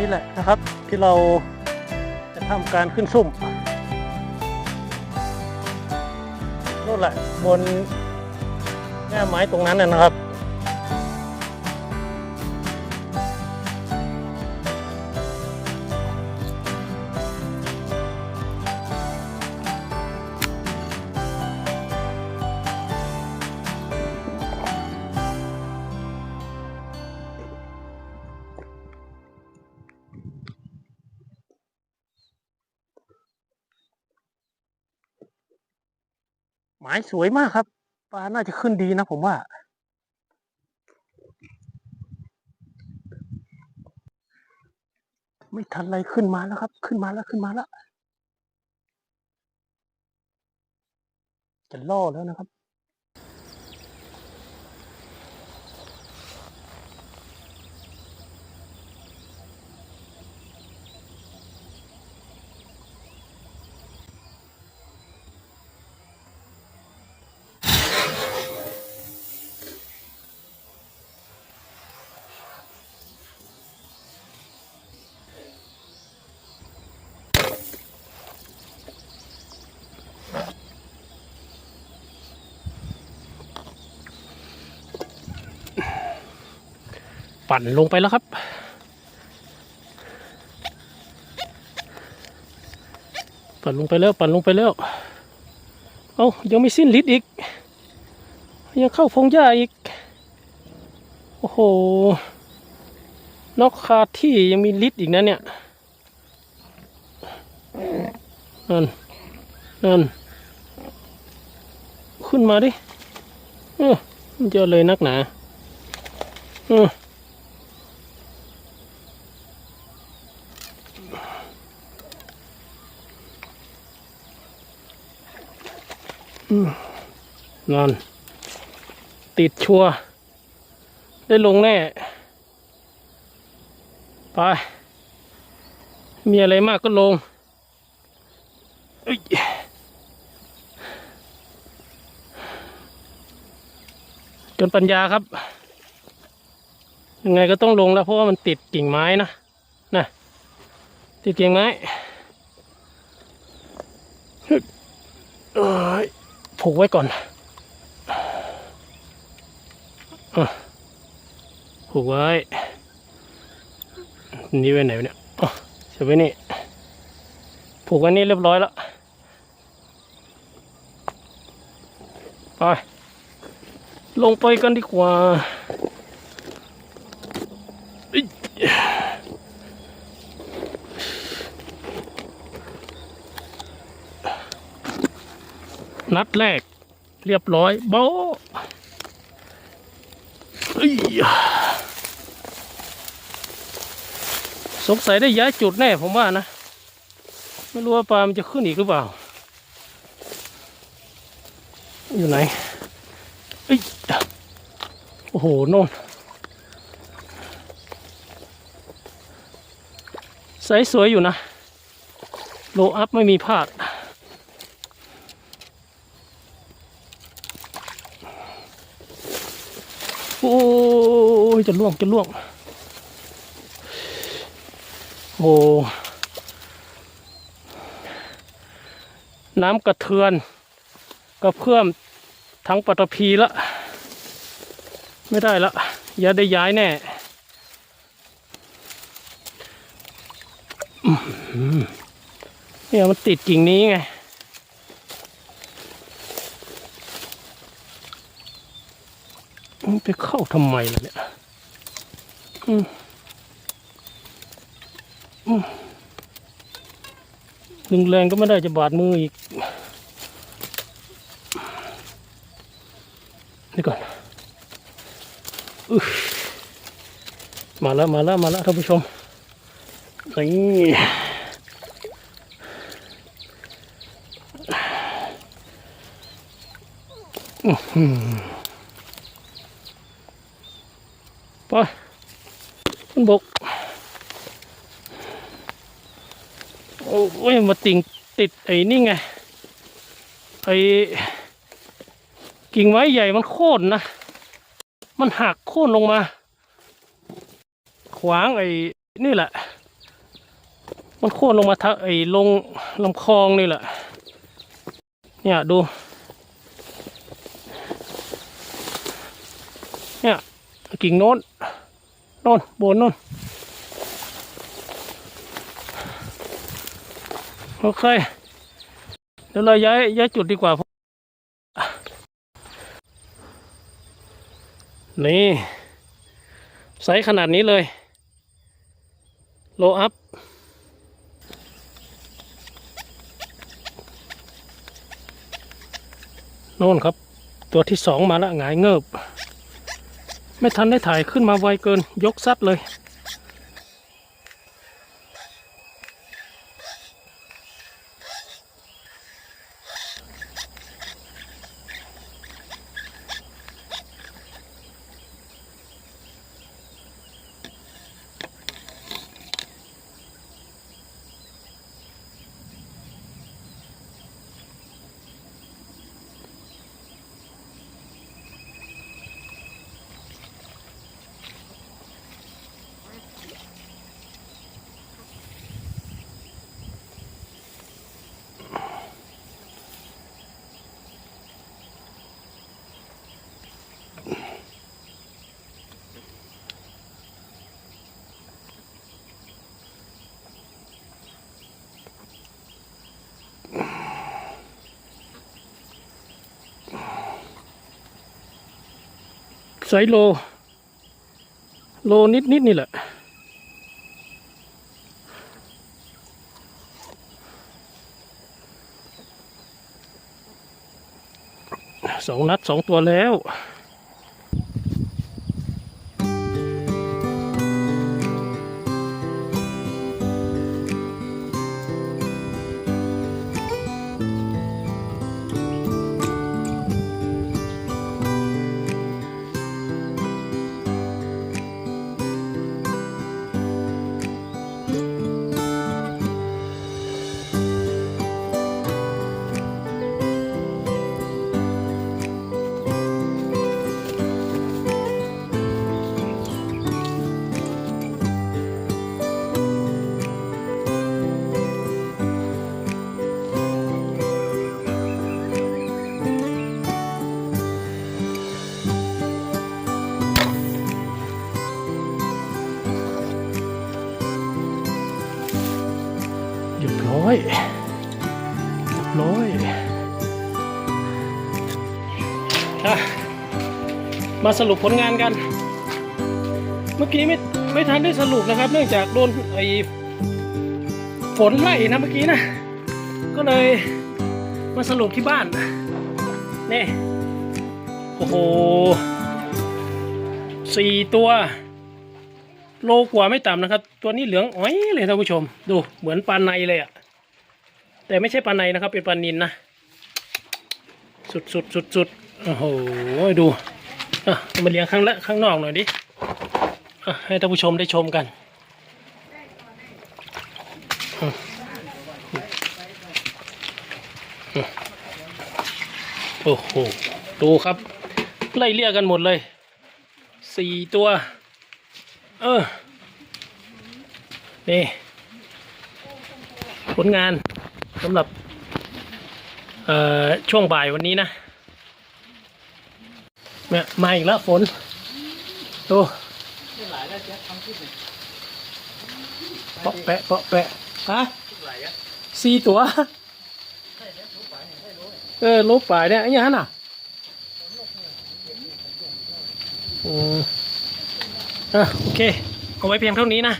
นี้แหละนะครับ ที่เราจะทำการขึ้นซุ่มนู่นแหละบนแง่ไม้ตรงนั้นนะครับ มายสวยมากครับ ปลาน่าจะขึ้นดีนะผมว่า ไม่ทันไรขึ้นมาแล้วครับ ขึ้นมาแล้วขึ้นมาแล้ว จะล่อแล้วนะครับ ปั่นลงไปแล้วครับ ปั่นลงไปแล้วปั่นลงไปแล้ว เอายังไม่สิ้นฤทธิ์อีก ยังเข้าพงหญ้าอีก โอ้โหนอกคาที่ยังมีฤทธิ์อีกนะเนี่ยนั่นนั่นขึ้นมาดิเออเจอเลยนักหนา เออ นั่นติดชัว ได้ลงแน่ ไป มีอะไรมากก็ลงจนปัญญาครับ ยังไงก็ต้องลงแล้ว เพราะว่ามันติดกิ่งไม้นะนะติดกิ่งไม้เอ้ย ผูกไว้ก่อนอผูกไว้ นี่ไว้ไหนวะเนี่ยเสียไว้นี่ ผูกไว้นี่เรียบร้อยแล้ว ไป ลงไปกันดีกว่า นัดแรก เรียบร้อยโบเอ้ยสงสัยได้ย้ายจุดแน่ผมว่านะ ไม่รู้ว่าปลามันจะขึ้นอีกหรือเปล่า อยู่ไหนเอ้โอ้โหโน่นไซส์สวยอยู่นะ โลอัพไม่มีพลาด โอ้ ยจะล่วงจะล่วง โอ้น้ำกระเทือนกระเพื่อมทั้งปัตภีละ ไม่ได้ละ อย่าได้ย้ายแน่เนี่ยมันติดกิ่งนี้ไง มันไปเข้าทำไมล่ะเนี่ย อืมอืมดึงแรงก็ไม่ได้จะบาดมืออีกนี่ก่อนอมาแล้วมาแล้วมาแล้วท่านผู้ชมนี่ไป บก โอ้ยมาติ่งติดไอ้นี่ไง ไอ้กิ่งไม้ใหญ่มันโค่นนะ มันหักโค่นลงมา ขวางไอ้นี่แหละ มันโค่นลงมาทะไอ้ลงลำคลองนี่แหละ เนี่ยดู เนี่ยกิ่งโน้น โน้นบนโน้นโอเค เดี๋ยวเราย้ายย้ายจุดดีกว่า นี่ไซส์ขนาดนี้เลย โลอัพ โน่นครับ ตัวที่สองมาแล้วหงายเงิบ ไม่ทันได้ถ่ายขึ้นมาไวเกินยกซัดเลย ไซโล โลนิดนิดนี่แหละ สองนัดสองตัวแล้ว ร้อยเรียบร้อยอะมาสรุปผลงานกัน เมื่อกี้ไม่ไม่ทันได้สรุปนะครับ เนื่องจากโดนไอ้ฝนไล่นะเมื่อกี้นะ ก็เลยมาสรุปที่บ้านนี่โอ้โหสี่ตัว โลกว่าไม่ต่ำนะครับ ตัวนี้เหลืองอ้อยเลยท่านผู้ชม ดูเหมือนปลาในเลยอะ แต่ไม่ใช่ปลาในนะครับ เป็นปลานินนะ สุดสุดสุดสุดโอ้โหดูอะมาเลี้ยงข้างละข้างนอกหน่อยดิอะให้ท่านผู้ชมได้ชมกันโอ้โหดูครับ ไล่เรียกันหมดเลยสี่ตัว เออ นี่ ผลงาน สำหรับช่วงบ่ายวันนี้นะเนี่ยมาอีกแล้วฝนดูเปาะแปะเปาะแปะฮะสี่ตัวเออลบป่ายเนี่ยไอ้ยังน่ะอืมอะโอเคเอาไว้เพียงเท่านี้นะ